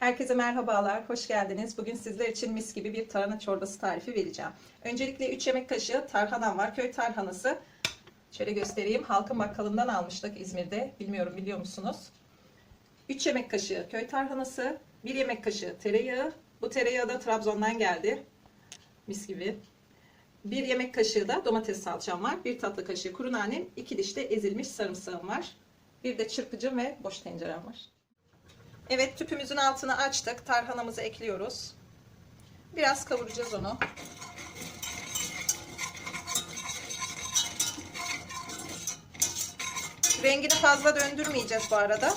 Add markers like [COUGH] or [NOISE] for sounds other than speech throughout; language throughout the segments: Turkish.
Herkese merhabalar, hoş geldiniz. Bugün sizler için mis gibi bir tarhana çorbası tarifi vereceğim. Öncelikle 3 yemek kaşığı tarhanam var, köy tarhanası. Şöyle göstereyim, halkın bakkalından almıştık İzmir'de. Bilmiyorum biliyor musunuz? 3 yemek kaşığı köy tarhanası, 1 yemek kaşığı tereyağı. Bu tereyağı da Trabzon'dan geldi. Mis gibi. 1 yemek kaşığı da domates salçam var. 1 tatlı kaşığı kuru nanem, 2 diş de ezilmiş sarımsağım var. Bir de çırpıcım ve boş tencerem var. Evet tüpümüzün altını açtık. Tarhanamızı ekliyoruz. Biraz kavuracağız onu. Rengini fazla döndürmeyeceğiz bu arada.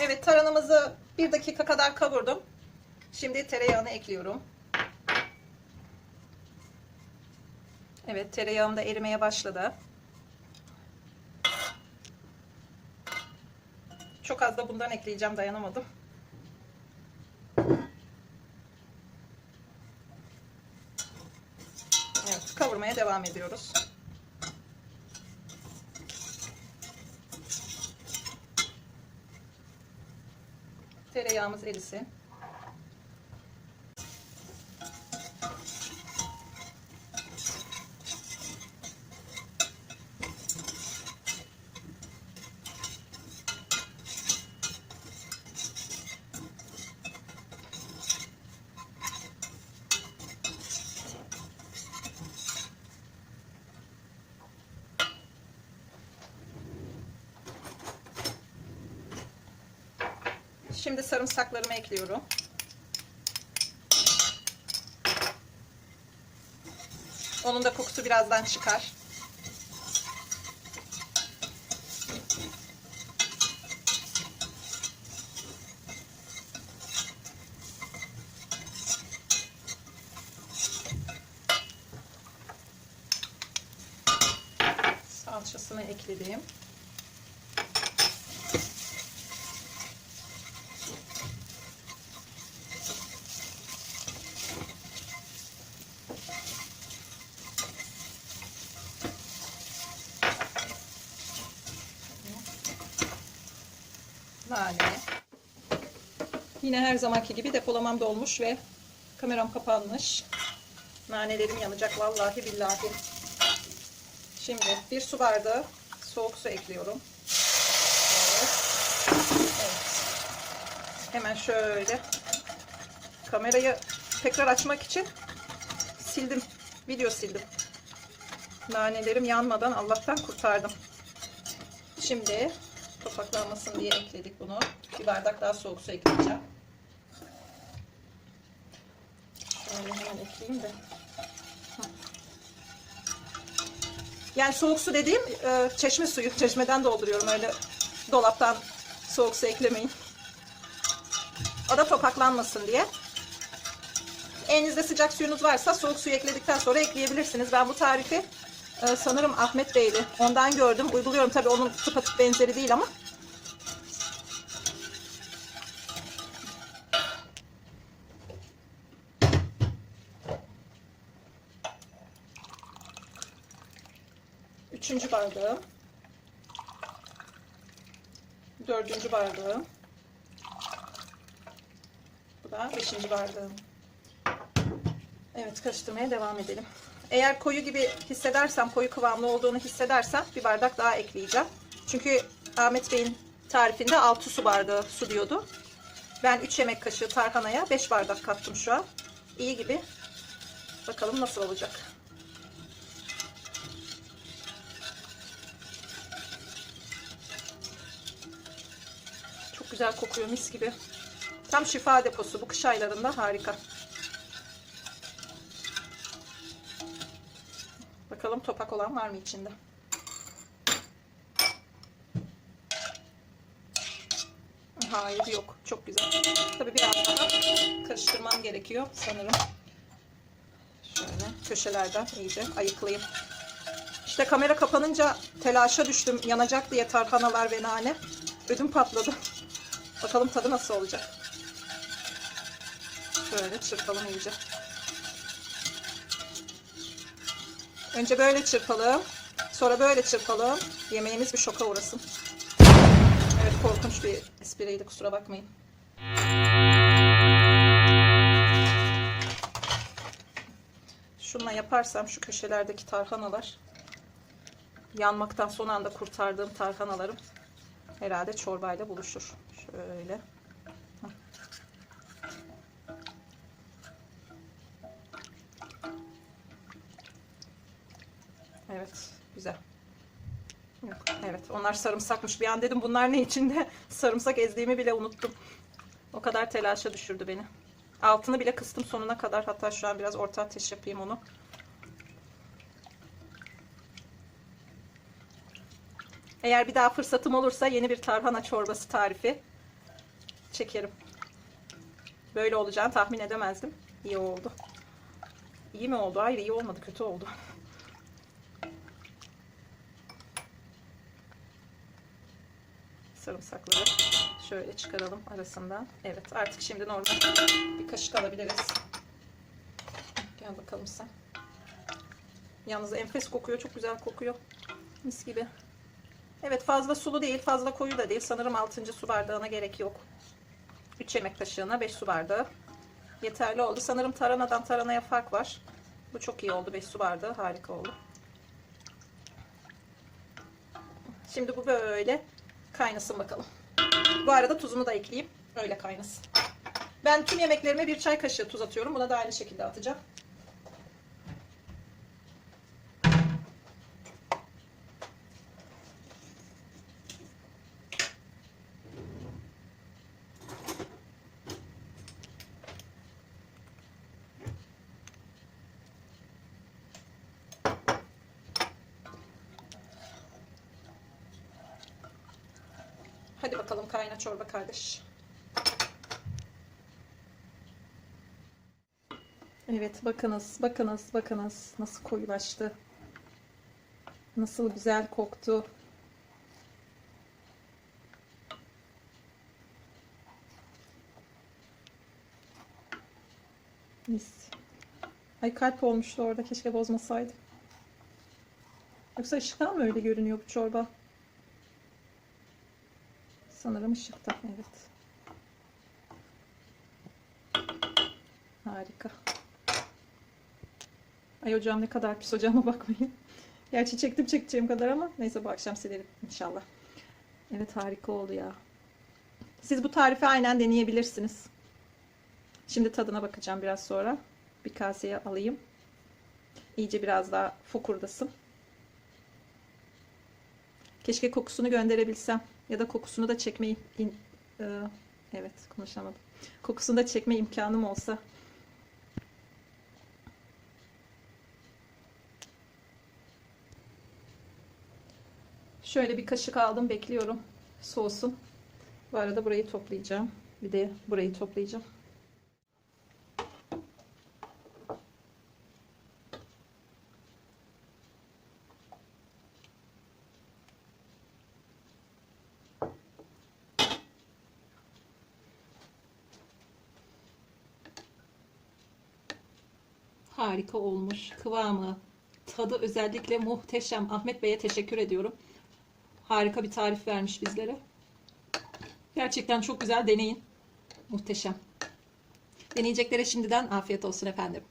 Evet taranımızı bir dakika kadar kavurdum. Şimdi tereyağını ekliyorum. Evet tereyağım da erimeye başladı. Çok az da bundan ekleyeceğim dayanamadım. Evet kavurmaya devam ediyoruz. Tereyağımız erisin. Şimdi sarımsaklarımı ekliyorum. Onun da kokusu birazdan çıkar. Salçasını ekledim. Nane. Yine her zamanki gibi depolamam dolmuş ve kameram kapanmış. Nanelerim yanacak vallahi billahi. Şimdi bir su bardağı soğuk su ekliyorum. Evet. Hemen şöyle kamerayı tekrar açmak için sildim. Video sildim. Nanelerim yanmadan Allah'tan kurtardım. Şimdi topaklanmasın diye ekledik bunu. Bir bardak daha soğuk su ekleyeceğim. Şöyle hemen ekleyeyim de. Yani soğuk su dediğim e, çeşme suyu. Çeşmeden dolduruyorum öyle dolaptan soğuk su eklemeyin. O da topaklanmasın diye. Elinizde sıcak suyunuz varsa soğuk suyu ekledikten sonra ekleyebilirsiniz. Ben bu tarifi e, sanırım Ahmet Bey'di. Ondan gördüm. Uyguluyorum. Tabii onun tıpatıp benzeri değil ama. Üçüncü bardağım. Dördüncü bardağım. Bu da beşinci bardağım. Evet karıştırmaya devam edelim. Eğer koyu gibi hissedersem, koyu kıvamlı olduğunu hissedersem bir bardak daha ekleyeceğim. Çünkü Ahmet Bey'in tarifinde 6 su bardağı su diyordu. Ben 3 yemek kaşığı tarhanaya 5 bardak kattım şu an. İyi gibi. Bakalım nasıl olacak. Çok güzel kokuyor mis gibi. Tam şifa deposu bu kış aylarında harika. Bakalım topak olan var mı içinde? Hayır yok. Çok güzel. Tabii biraz daha karıştırmam gerekiyor sanırım. Şöyle köşelerden iyice ayıklayayım. İşte kamera kapanınca telaşa düştüm. Yanacak diye tarhanalar ve nane. Ödüm patladı. Bakalım tadı nasıl olacak. Şöyle çırpalım iyice. Önce böyle çırpalım. Sonra böyle çırpalım. Yemeğimiz bir şoka uğrasın. Evet korkunç bir espriydi kusura bakmayın. Şununla yaparsam şu köşelerdeki tarhanalar yanmaktan son anda kurtardığım tarhanalarım herhalde çorbayla buluşur. Şöyle. Evet, güzel. Yok, evet, onlar sarımsakmış. Bir an dedim bunlar ne içinde? [LAUGHS] Sarımsak ezdiğimi bile unuttum. O kadar telaşa düşürdü beni. Altını bile kıstım sonuna kadar. Hatta şu an biraz orta ateş yapayım onu. Eğer bir daha fırsatım olursa yeni bir tarhana çorbası tarifi çekerim. Böyle olacağını tahmin edemezdim. İyi oldu. İyi mi oldu? Hayır iyi olmadı. Kötü oldu. [LAUGHS] Sarımsakları şöyle çıkaralım arasından. Evet artık şimdi normal bir kaşık alabiliriz. Gel bakalım sen. Yalnız enfes kokuyor. Çok güzel kokuyor. Mis gibi. Evet fazla sulu değil, fazla koyu da değil. Sanırım 6. su bardağına gerek yok. 3 yemek kaşığına 5 su bardağı yeterli oldu. Sanırım tarhanadan tarhanaya fark var. Bu çok iyi oldu. 5 su bardağı harika oldu. Şimdi bu böyle kaynasın bakalım. Bu arada tuzunu da ekleyeyim. Öyle kaynasın. Ben tüm yemeklerime bir çay kaşığı tuz atıyorum. Buna da aynı şekilde atacağım. Hadi bakalım kayna çorba kardeş. Evet bakınız bakınız bakınız nasıl koyulaştı. Nasıl güzel koktu. Mis. Ay kalp olmuştu orada keşke bozmasaydım. Yoksa ışıktan mı öyle görünüyor bu çorba? Sanırım ışıkta. Evet. Harika. Ay hocam ne kadar pis hocama [LAUGHS] bakmayın. Gerçi çektim çekeceğim kadar ama neyse bu akşam silerim inşallah. Evet harika oldu ya. Siz bu tarifi aynen deneyebilirsiniz. Şimdi tadına bakacağım biraz sonra. Bir kaseye alayım. İyice biraz daha fokurdasın. Keşke kokusunu gönderebilsem. Ya da kokusunu da çekme im- e, evet konuşamadım. Kokusunu da çekme imkanım olsa. Şöyle bir kaşık aldım bekliyorum soğusun. Bu arada burayı toplayacağım. Bir de burayı toplayacağım. Harika olmuş. Kıvamı, tadı özellikle muhteşem. Ahmet Bey'e teşekkür ediyorum. Harika bir tarif vermiş bizlere. Gerçekten çok güzel deneyin. Muhteşem. Deneyeceklere şimdiden afiyet olsun efendim.